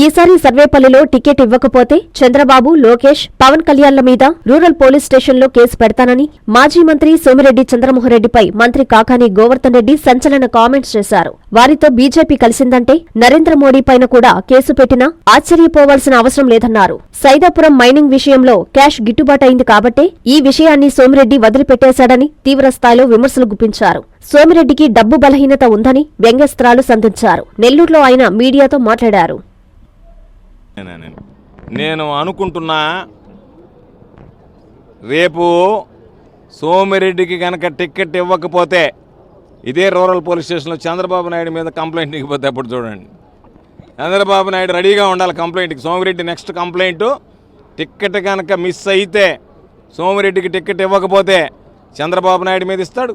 ఈసారి సర్వేపల్లిలో టికెట్ ఇవ్వకపోతే చంద్రబాబు లోకేష్ పవన్ కళ్యాణ్ల మీద రూరల్ పోలీస్ స్టేషన్లో కేసు పెడతానని మాజీ మంత్రి సోమిరెడ్డి చంద్రమోహన్రెడ్డిపై మంత్రి కాకాని గోవర్ధన్ రెడ్డి సంచలన కామెంట్స్ చేశారు. వారితో బీజేపీ కలిసిందంటే నరేంద్ర మోడీ పైన కూడా కేసు పెట్టినా ఆశ్చర్యపోవాల్సిన అవసరం లేదన్నారు. సైదాపురం మైనింగ్ విషయంలో క్యాష్ గిట్టుబాటైంది కాబట్టే ఈ విషయాన్ని సోమిరెడ్డి వదిలిపెట్టేశాడని తీవ్రస్థాయిలో విమర్శలు గుప్పించారు. సోమిరెడ్డికి డబ్బు బలహీనత ఉందని వ్యంగ్యస్త్రాలు సంధించారు. నెల్లూరులో ఆయన మీడియాతో మాట్లాడారు. నేను అనుకుంటున్నా రేపు సోమిరెడ్డికి కనుక టికెట్ ఇవ్వకపోతే ఇదే రూరల్ పోలీస్ స్టేషన్లో చంద్రబాబు నాయుడు మీద కంప్లైంట్ ఇవ్వకపోతే అప్పుడు చూడండి. చంద్రబాబు నాయుడు రెడీగా ఉండాలి కంప్లైంట్కి. Somi Reddy next complaint. Ticket కనుక మిస్ అయితే సోమిరెడ్డికి టిక్కెట్ ఇవ్వకపోతే చంద్రబాబు నాయుడు మీద ఇస్తాడు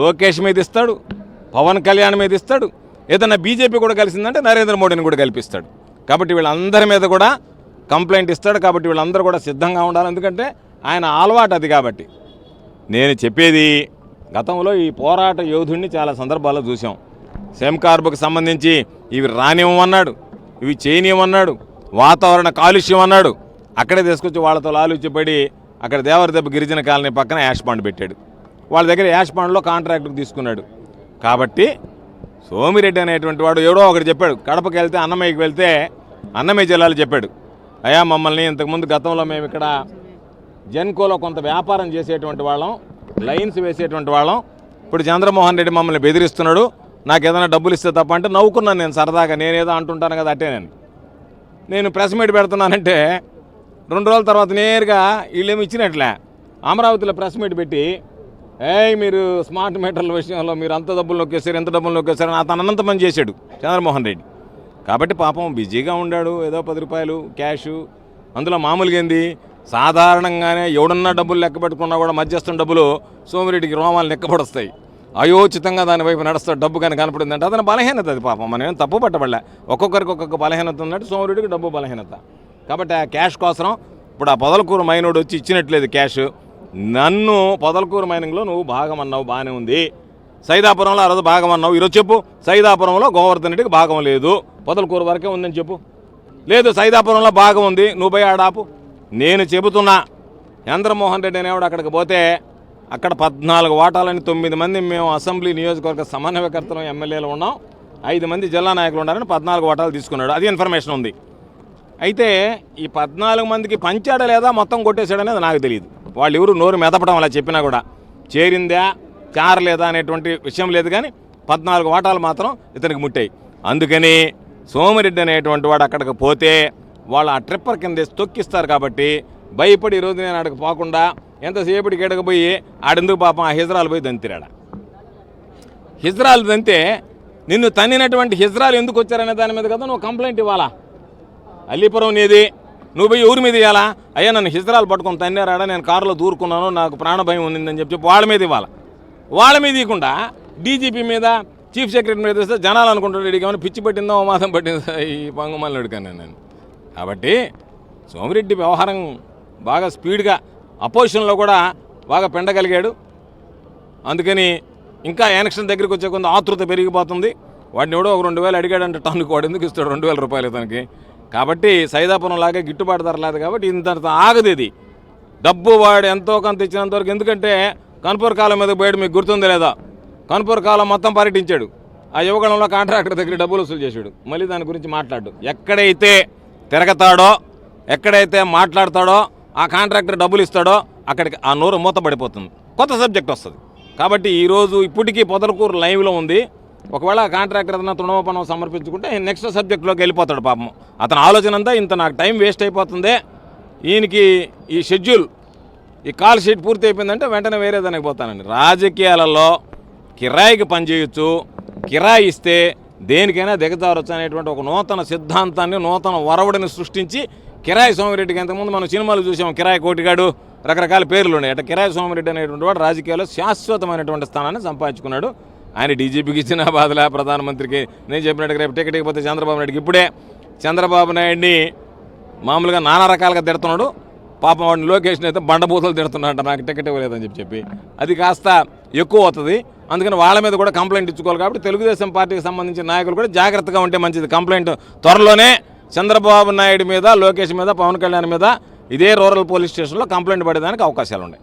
లోకేష్ మీద ఇస్తాడు పవన్ కళ్యాణ్ మీద ఇస్తాడు ఏదన్నా బీజేపీ కూడా కలిసిందంటే నరేంద్ర మోడీని కూడా కల్పిస్తాడు. కాబట్టి వీళ్ళందరి మీద కూడా కంప్లైంట్ ఇస్తాడు కాబట్టి వీళ్ళందరూ కూడా సిద్ధంగా ఉండాలి. ఎందుకంటే ఆయన అలవాటు అది కాబట్టి. నేను చెప్పేది గతంలో ఈ పోరాట యోధుడిని చాలా సందర్భాల్లో చూసాం సెమ్కార్బుకు సంబంధించి ఇవి రానివ్వమన్నాడు ఇవి చేయనివ్వమన్నాడు వాతావరణ కాలుష్యం అన్నాడు. అక్కడే తీసుకొచ్చి వాళ్ళతో లాలుచిపడి అక్కడ దేవరదెబ్బ గిరిజన కాలనీ పక్కన యాష్ పాండ్ పెట్టాడు. వాళ్ళ దగ్గర యాష్ పాండ్లో కాంట్రాక్టర్ తీసుకున్నాడు. కాబట్టి సోమిరెడ్డి అనేటువంటి వాడు ఎవడో ఒకటి చెప్పాడు. కడపకి వెళ్తే అన్నమయ్యకి వెళ్తే అన్నమయ్య జిల్లాలో చెప్పాడు. అయ్యా మమ్మల్ని ఇంతకుముందు గతంలో మేము ఇక్కడ జెన్కోలో కొంత వ్యాపారం చేసేటువంటి వాళ్ళం లైన్స్ వేసేటువంటి వాళ్ళం. ఇప్పుడు చంద్రమోహన్ రెడ్డి మమ్మల్ని బెదిరిస్తున్నాడు. నాకు ఏదైనా డబ్బులు ఇస్తే తప్ప అంటే నవ్వుకున్నాను నేను సరదాగా. నేనేదో అంటుంటాను కదా అట్టే నేను. నేను ప్రెస్ మీట్ పెడుతున్నానంటే రెండు రోజుల తర్వాత నేరుగా వీళ్ళేమి ఇచ్చినట్లే. అమరావతిలో ప్రెస్ మీట్ పెట్టి ఏయ్ మీరు స్మార్ట్ మీటర్ల విషయంలో మీరు అంత డబ్బులు నొక్కేశారు ఎంత డబ్బులు నొక్కేశారు అని అతను అనంత పని చేశాడు చంద్రమోహన్ రెడ్డి. కాబట్టి పాపం బిజీగా ఉండాడు ఏదో పది రూపాయలు క్యాషు. అందులో మామూలుగా ఏంది? సాధారణంగానే ఎవడన్నా డబ్బులు లెక్క పెట్టుకున్నా కూడా మధ్యస్థం డబ్బులు సోమిరెడ్డికి రోమాలు లెక్కపడొస్తాయి. అయోచితంగా దాని వైపు నడుస్తాడు డబ్బు కానీ కనపడిందంటే అతని బలహీనత అది పాపం. మనం ఏం తప్పు పట్టబడలే. ఒక్కొక్కరికి ఒక్కొక్క బలహీనత ఉన్నట్టు సోమిరెడ్డికి డబ్బు బలహీనత. కాబట్టి ఆ క్యాష్ కోసం ఇప్పుడు ఆ పొదలకూరు మైనోడు వచ్చి ఇచ్చినట్లేదు క్యాష్. నన్ను పొదలకూరు మైనింగ్లో నువ్వు భాగం అన్నావు బాగానే ఉంది. సైదాపురంలో ఆ రోజు భాగం అన్నావు ఈరోజు చెప్పు సైదాపురంలో గోవర్ధన్ రెడ్డికి భాగం లేదు. పొదలకూరు వరకే ఉందని చెప్పు. లేదు సైదాపురంలో భాగం ఉంది. నువ్వు పోయి ఆడాపు నేను చెబుతున్నా చంద్రమోహన్ రెడ్డి అనేవాడు అక్కడికి పోతే అక్కడ పద్నాలుగు వాటాలని తొమ్మిది మంది మేము అసెంబ్లీ నియోజకవర్గ సమన్వయకర్తలు ఎమ్మెల్యేలు ఉన్నాం. ఐదు మంది జిల్లా నాయకులు ఉన్నారని పద్నాలుగు వాటాలు తీసుకున్నాడు. అది ఇన్ఫర్మేషన్ ఉంది. అయితే ఈ పద్నాలుగు మందికి పంచాడా లేదా మొత్తం కొట్టేశాడనేది నాకు తెలియదు. వాళ్ళు ఎవరు నోరు మెదపడం అలా చెప్పినా కూడా చేరిందా చేరలేదా అనేటువంటి విషయం లేదు కానీ పద్నాలుగు వాటాలు మాత్రం ఇతనికి ముట్టాయి. అందుకని సోమిరెడ్డి అనేటువంటి వాడు అక్కడికి పోతే వాళ్ళు ఆ ట్రిప్పర్ కింద తొక్కిస్తారు కాబట్టి భయపడి ఈరోజు నేను అక్కడికి పోకుండా ఎంతసేపటికి ఎడకపోయి ఆడెందుకు పాపం ఆ హిజ్రాలు పోయి దంతిరాడా. హిజ్రాలు దంతే నిన్ను తన్నినటువంటి హిజ్రాలు ఎందుకు వచ్చారనే దాని మీద కదా నువ్వు కంప్లైంట్ ఇవ్వాలా? అల్లీపురం నీది నువ్వు పోయి ఊరి మీద ఇవ్వాలా అయ్యా నన్ను హిజరాలు పట్టుకొని తన్నారాడా? నేను కారులో దూరుకున్నాను నాకు ప్రాణ భయం ఉందని చెప్పి వాళ్ళ మీద ఇవ్వాలి? వాళ్ళ మీద ఇవ్వకుండా డీజీపీ మీద చీఫ్ సెక్రటరీ మీద ఇస్తే జనాలు అనుకుంటాడు వీడికి ఏమైనా పిచ్చి పట్టిందో మాసం పట్టిందో? ఈ పంగుమల్లుడు అడిగాను నేను. కాబట్టి సోమిరెడ్డి వ్యవహారం బాగా స్పీడ్గా అపోజిషన్లో కూడా బాగా పెండగలిగాడు. అందుకని ఇంకా ఎలక్షన్ దగ్గరికి వచ్చే కొంత ఆతృత పెరిగిపోతుంది. వాడిని ఎవడో ఒక రెండు వేలు అడిగాడంటే టన్నుకు వాడు ఎందుకు ఇస్తాడు? రెండు వేల రూపాయలు తనకి కాబట్టి సైదాపురం లాగే గిట్టుబాటు ధర లేదు కాబట్టి ఇంత ఆగదు ఇది. డబ్బు వాడు ఎంతో కొంత ఇచ్చినంత వరకు ఎందుకంటే కనుపూర్ కాలం మీద పోయాడు మీకు గుర్తుందో లేదా? కనుపూర్ కాలం మొత్తం పర్యటించాడు. ఆ యువగణంలో కాంట్రాక్టర్ దగ్గర డబ్బులు వసూలు చేశాడు. మళ్ళీ దాని గురించి మాట్లాడు. ఎక్కడైతే తిరగతాడో ఎక్కడైతే మాట్లాడతాడో ఆ కాంట్రాక్టర్ డబ్బులు ఇస్తాడో అక్కడికి ఆ నోరు మూత పడిపోతుంది కొత్త సబ్జెక్ట్ వస్తుంది. కాబట్టి ఈరోజు ఇప్పటికీ పొదలకూరు లైవ్లో ఉంది. ఒకవేళ కాంట్రాక్టర్ ఏదైనా తృణోపనం సమర్పించుకుంటే నెక్స్ట్ సబ్జెక్టులోకి వెళ్ళిపోతాడు పాపం. అతని ఆలోచన అంతా ఇంత నాకు టైం వేస్ట్ అయిపోతుంది. ఈయనకి ఈ షెడ్యూల్ ఈ కాల్ షీట్ పూర్తి అయిపోయిందంటే వెంటనే వేరే దానికి పోతానండి. రాజకీయాలలో కిరాయికి పనిచేయొచ్చు కిరాయి ఇస్తే దేనికైనా దిగజారొచ్చు అనేటువంటి ఒక నూతన సిద్ధాంతాన్ని నూతన వరవడిని సృష్టించి కిరాయి సోమిరెడ్డికి ఇంతకుముందు మనం సినిమాలు చూసాం కిరాయి కోటిగాడు రకరకాల పేర్లు ఉన్నాయి. అట్లా కిరాయి సోమిరెడ్డి అనేటువంటి వాడు రాజకీయాల్లో శాశ్వతమైనటువంటి స్థానాన్ని సంపాదించుకున్నాడు. ఆయన డీజీపీకి ఇచ్చిన బాధలే ప్రధానమంత్రికి. నేను చెప్పినట్టుగా రేపు టికెట్ ఇకపోతే చంద్రబాబు నాయుడుకి ఇప్పుడే. చంద్రబాబు నాయుడిని మామూలుగా నానా రకాలుగా తిడుతున్నాడు. పాపం వాడిని లొకేషన్ అయితే బండబూతలు తిడుతున్నాడంట. నాకు టికెట్ ఇవ్వలేదని చెప్పి చెప్పి. అది కాస్త ఎక్కువ అవుతుంది. అందుకని వాళ్ళ మీద కూడా కంప్లైంట్ ఇచ్చుకోవాలి కాబట్టి తెలుగుదేశం పార్టీకి సంబంధించిన నాయకులు కూడా జాగ్రత్తగా ఉంటే మంచిది. కంప్లైంట్ త్వరలోనే చంద్రబాబు నాయుడు మీద లోకేష్ మీద పవన్ కళ్యాణ్ మీద ఇదే రూరల్ పోలీస్ స్టేషన్లో కంప్లైంట్ పడేదానికి అవకాశాలు ఉన్నాయి